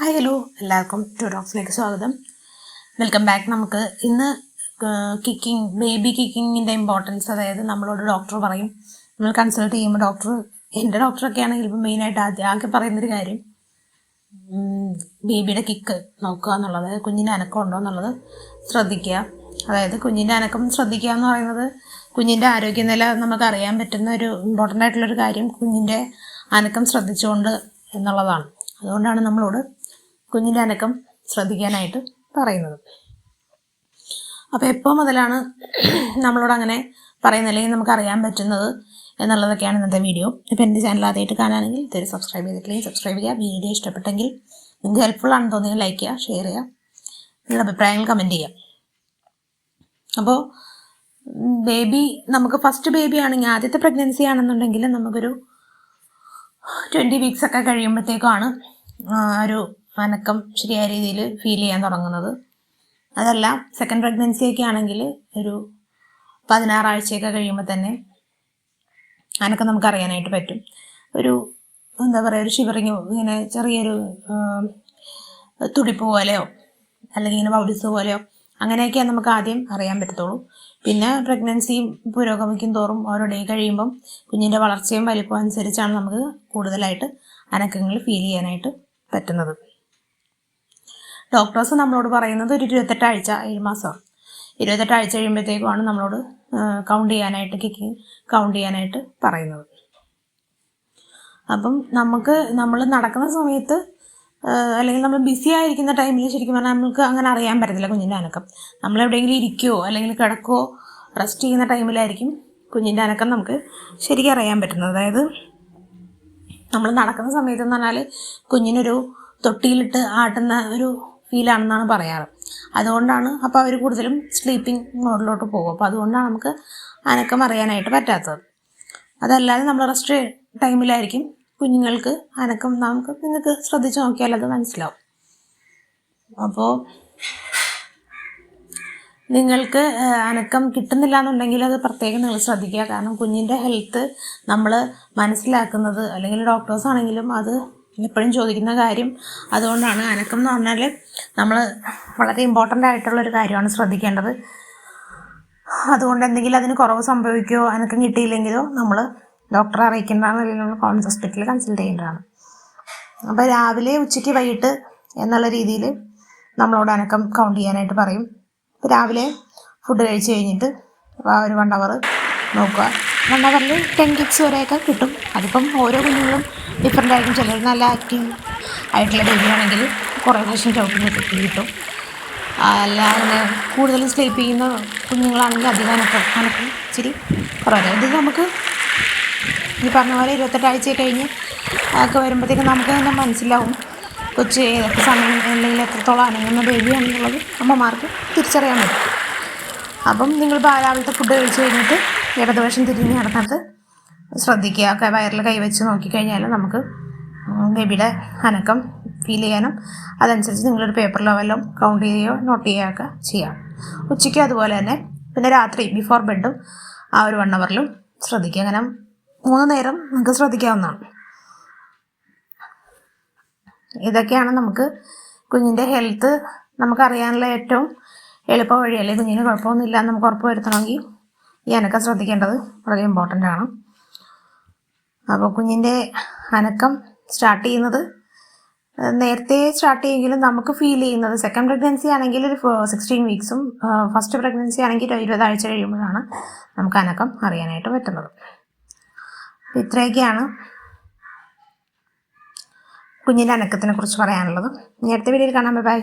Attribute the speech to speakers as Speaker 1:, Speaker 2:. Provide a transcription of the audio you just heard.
Speaker 1: Hi hello എല്ലാവർക്കും to സ്വാഗതം. Welcome back നമുക്ക് ഇന്ന് കിക്കിംഗ് ബേബി കിക്കിങ്ങിന്റെ ഇമ്പോർട്ടൻസ് അതായത് നമ്മളോട് ഡോക്ടർ പറയും. നമ്മൾ കൺസൾട്ട് ചെയ്യുമ്പോൾ ഡോക്ടർ എന്റെ ഡോക്ടറൊക്കെ ആണെങ്കിൽ ഇപ്പം മെയിനായിട്ട് ആദ്യം ആകെ പറയുന്നൊരു കാര്യം. ബേബിയുടെ കിക്ക് നോക്കുക എന്നുള്ളത് കുഞ്ഞിന്റെ അനക്കം ഉണ്ടോ എന്നുള്ളത് ശ്രദ്ധിക്കുക. അതായത് കുഞ്ഞിന്റെ അനക്കം ശ്രദ്ധിക്കുക എന്ന് പറയുന്നത് കുഞ്ഞിന്റെ ആരോഗ്യനില നമുക്ക് അറിയാൻ പറ്റുന്ന ഒരു ഇമ്പോർട്ടന്റ് ആയിട്ടുള്ളൊരു കാര്യം കുഞ്ഞിന്റെ അനക്കം ശ്രദ്ധിച്ചുകൊണ്ട് എന്നുള്ളതാണ്. അതുകൊണ്ടാണ് നമ്മളോട് കുഞ്ഞിന്റെ അനക്കം ശ്രദ്ധിക്കാനായിട്ട് പറയുന്നത്. അപ്പോൾ എപ്പോൾ മുതലാണ് നമ്മളോട് അങ്ങനെ പറയുന്നത്? അല്ലെങ്കിൽ നമുക്ക് അറിയാൻ പറ്റുന്നത് എന്നുള്ളതൊക്കെയാണ് ഇന്നത്തെ വീഡിയോ. ഇപ്പോൾ എന്റെ ചാനൽ ആദ്യമായിട്ട് കാണാനെങ്കിൽ ഇതൊരു സബ്സ്ക്രൈബ് ചെയ്തിട്ടില്ലെങ്കിൽ സബ്സ്ക്രൈബ് ചെയ്യുക. വീഡിയോ ഇഷ്ടപ്പെട്ടെങ്കിൽ നിങ്ങൾക്ക് ഹെൽപ്ഫുൾ ആണെന്ന് തോന്നിയെങ്കിൽ ലൈക്ക് ചെയ്യുക ഷെയർ ചെയ്യുക നിങ്ങളുടെ അഭിപ്രായങ്ങൾ കമന്റ് ചെയ്യുക. അപ്പോൾ ബേബി നമുക്ക് ഫസ്റ്റ് ബേബി ആണെങ്കിൽ ആദ്യത്തെ പ്രഗ്നൻസി ആണെന്നുണ്ടെങ്കിൽ നമുക്കൊരു ട്വന്റി വീക്സ് ഒക്കെ കഴിയുമ്പോഴത്തേക്കാണ് ഒരു അനക്കം ശരിയായ രീതിയിൽ ഫീൽ ചെയ്യാൻ തുടങ്ങുന്നത്. അതല്ല സെക്കൻഡ് പ്രഗ്നൻസി ഒക്കെ ആണെങ്കിൽ ഒരു പതിനാറാഴ്ചയൊക്കെ കഴിയുമ്പോൾ തന്നെ അനക്കം നമുക്ക് അറിയാനായിട്ട് പറ്റും. ഒരു എന്താ പറയുക ഒരു ഷിവറിങ് ഇങ്ങനെ ചെറിയൊരു തുടിപ്പ് പോലെയോ അല്ലെങ്കിൽ ഇങ്ങനെ ബൗഡിസ് പോലെയോ അങ്ങനെയൊക്കെ നമുക്ക് ആദ്യം അറിയാൻ പറ്റത്തുള്ളൂ. പിന്നെ പ്രഗ്നൻസി പുരോഗമിക്കും തോറും ഓരോ ഡേ കഴിയുമ്പം കുഞ്ഞിന്റെ വളർച്ചയും വലിപ്പം അനുസരിച്ചാണ് നമുക്ക് കൂടുതലായിട്ട് അനക്കങ്ങൾ ഫീൽ ചെയ്യാനായിട്ട് പറ്റുന്നത്. ഡോക്ടേഴ്സ് നമ്മളോട് പറയുന്നത് ഒരു ഇരുപത്തെട്ടാഴ്ച ഏഴ് മാസം. ഇരുപത്തെട്ടാഴ്ച കഴിയുമ്പോഴത്തേക്കുമാണ് നമ്മളോട് കൗണ്ട് ചെയ്യാനായിട്ട് കിക്കിങ് കൗണ്ട് ചെയ്യാനായിട്ട് പറയുന്നത്. അപ്പം നമുക്ക് നമ്മൾ നടക്കുന്ന സമയത്ത് അല്ലെങ്കിൽ നമ്മൾ ബിസി ആയിരിക്കുന്ന ടൈമിൽ ശരിക്കും പറഞ്ഞാൽ നമുക്ക് അങ്ങനെ അറിയാൻ പറ്റത്തില്ല കുഞ്ഞിന്റെ അനക്കം. നമ്മൾ എവിടെയെങ്കിലും ഇരിക്കുകയോ അല്ലെങ്കിൽ കിടക്കുകയോ റെസ്റ്റ് ചെയ്യുന്ന ടൈമിലായിരിക്കും കുഞ്ഞിന്റെ അനക്കം നമുക്ക് ശരിക്കും അറിയാൻ പറ്റുന്നത്. അതായത് നമ്മൾ നടക്കുന്ന സമയത്ത് എന്ന് പറഞ്ഞാൽ കുഞ്ഞിനൊരു തൊട്ടിയിലിട്ട് ആട്ടുന്ന ഒരു ഫീലാണെന്നാണ് പറയാറ്. അതുകൊണ്ടാണ് അപ്പോൾ അവർ കൂടുതലും സ്ലീപ്പിംഗ് മോഡിലോട്ട് പോകും. അപ്പോൾ അതുകൊണ്ടാണ് നമുക്ക് അനക്കം അറിയാനായിട്ട് പറ്റാത്തത്. അതല്ലാതെ നമ്മൾ റെസ്റ്റ് ടൈമിലായിരിക്കും കുഞ്ഞുങ്ങൾക്ക് അനക്കം നമുക്ക് നിങ്ങൾക്ക് ശ്രദ്ധിച്ച് നോക്കിയാൽ അത് മനസ്സിലാവും. അപ്പോൾ നിങ്ങൾക്ക് അനക്കം കിട്ടുന്നില്ല എന്നുണ്ടെങ്കിൽ അത് പ്രത്യേകം നിങ്ങൾ ശ്രദ്ധിക്കുക. കാരണം കുഞ്ഞിന്റെ ഹെൽത്ത് നമ്മൾ മനസ്സിലാക്കുന്നത് അല്ലെങ്കിൽ ഡോക്ടേഴ്സ് ആണെങ്കിലും അത് എപ്പോഴും ചോദിക്കുന്ന കാര്യം അതുകൊണ്ടാണ്. അനക്കം എന്ന് പറഞ്ഞാൽ നമ്മൾ വളരെ ഇമ്പോർട്ടന്റ് ആയിട്ടുള്ളൊരു കാര്യമാണ് ശ്രദ്ധിക്കേണ്ടത്. അതുകൊണ്ട് എന്തെങ്കിലും അതിന് കുറവ് സംഭവിക്കുകയോ അനക്കം കിട്ടിയില്ലെങ്കിലോ നമ്മൾ ഡോക്ടറെ അറിയിക്കേണ്ടതാണ് അല്ലെങ്കിൽ നമ്മൾ കോമൺ ഹോസ്പിറ്റലിൽ കൺസൾട്ട് ചെയ്യേണ്ടതാണ്. അപ്പോൾ രാവിലെ ഉച്ചയ്ക്ക് വൈകിട്ട് എന്നുള്ള രീതിയിൽ നമ്മളോട് അനക്കം കൗണ്ട് ചെയ്യാനായിട്ട് പറയും. രാവിലെ ഫുഡ് കഴിച്ച് കഴിഞ്ഞിട്ട് ഒരു വൺ അവർ നോക്കുക. വൺ അവറിൽ ടെൻ കിക്സ് വരെയൊക്കെ കിട്ടും. അതിപ്പം ഓരോ കുഞ്ഞുങ്ങളും ഡിഫറെന്റ് ആയിരിക്കും. ചിലർ നല്ല ആക്റ്റീവ് ആയിട്ടുള്ള ബേബിയാണെങ്കിൽ കുറേ പ്രാവശ്യം ചവിട്ടി കിട്ടും. അല്ലാതെ കൂടുതലും സ്ലീപ്പ് ചെയ്യുന്ന കുഞ്ഞുങ്ങളാണെങ്കിൽ അധികം അനക്കം അനക്കം ഇച്ചിരി കുറവാണ് ഇത് നമുക്ക് ഈ പറഞ്ഞ പോലെ ഇരുപത്തെട്ടാഴ്ച കഴിഞ്ഞ് ഒക്കെ വരുമ്പോഴത്തേക്കും നമുക്ക് തന്നെ മനസ്സിലാവും കൊച്ച് ഏതൊക്കെ സമയം അല്ലെങ്കിൽ എത്രത്തോളം അനങ്ങുന്ന ബേബിയാണെന്നുള്ളത് അമ്മമാർക്ക് തിരിച്ചറിയാൻ പറ്റും. അപ്പം നിങ്ങൾ രാവിലത്തെ ഫുഡ് കഴിച്ച് കഴിഞ്ഞിട്ട് ഇടതുവശം തിരിഞ്ഞ് കിടന്നത് ശ്രദ്ധിക്കുക. ഒക്കെ വയറിൽ കൈവച്ച് നോക്കിക്കഴിഞ്ഞാൽ നമുക്ക് ബേബിയുടെ അനക്കം ഫീൽ ചെയ്യാനും അതനുസരിച്ച് നിങ്ങളൊരു പേപ്പറിലോ വല്ലതും കൗണ്ട് ചെയ്യുകയോ നോട്ട് ചെയ്യുകയൊക്കെ ചെയ്യാം ഉച്ചയ്ക്ക് അതുപോലെ തന്നെ പിന്നെ രാത്രി ബിഫോർ ബെഡും ആ ഒരു വൺ അവറിലും ശ്രദ്ധിക്കുക. അങ്ങനെ മൂന്ന് നേരം നിങ്ങൾക്ക് ശ്രദ്ധിക്കാവുന്നതാണ്. ഇതൊക്കെയാണ് നമുക്ക് കുഞ്ഞിന്റെ ഹെൽത്ത് നമുക്കറിയാനുള്ള ഏറ്റവും എളുപ്പ വഴി. അല്ലെങ്കിൽ കുഞ്ഞിന് കുഴപ്പമൊന്നുമില്ല നമുക്ക് ഉറപ്പ് വരുത്തണമെങ്കിൽ ഈ അനക്കം ശ്രദ്ധിക്കേണ്ടത് വളരെ ഇമ്പോർട്ടന്റ് ആണ്. അപ്പോൾ കുഞ്ഞിന്റെ അനക്കം സ്റ്റാർട്ട് ചെയ്യുന്നത് നേരത്തെ സ്റ്റാർട്ട് ചെയ്യുമെങ്കിലും നമുക്ക് ഫീൽ ചെയ്യുന്നത് സെക്കൻഡ് പ്രഗ്നൻസി ആണെങ്കിൽ ഒരു സിക്സ്റ്റീൻ വീക്സും ഫസ്റ്റ് പ്രഗ്നൻസി ആണെങ്കിൽ ഇരുപതാഴ്ച കഴിയുമ്പോഴാണ് നമുക്ക് അനക്കം അറിയാനായിട്ട് പറ്റുന്നത്. ഇത്രയൊക്കെയാണ് കുഞ്ഞിന്റെ അനക്കത്തിനെ കുറിച്ച് പറയാനുള്ളത്. നേരത്തെ വീഡിയോയിൽ കാണാൻ ബൈ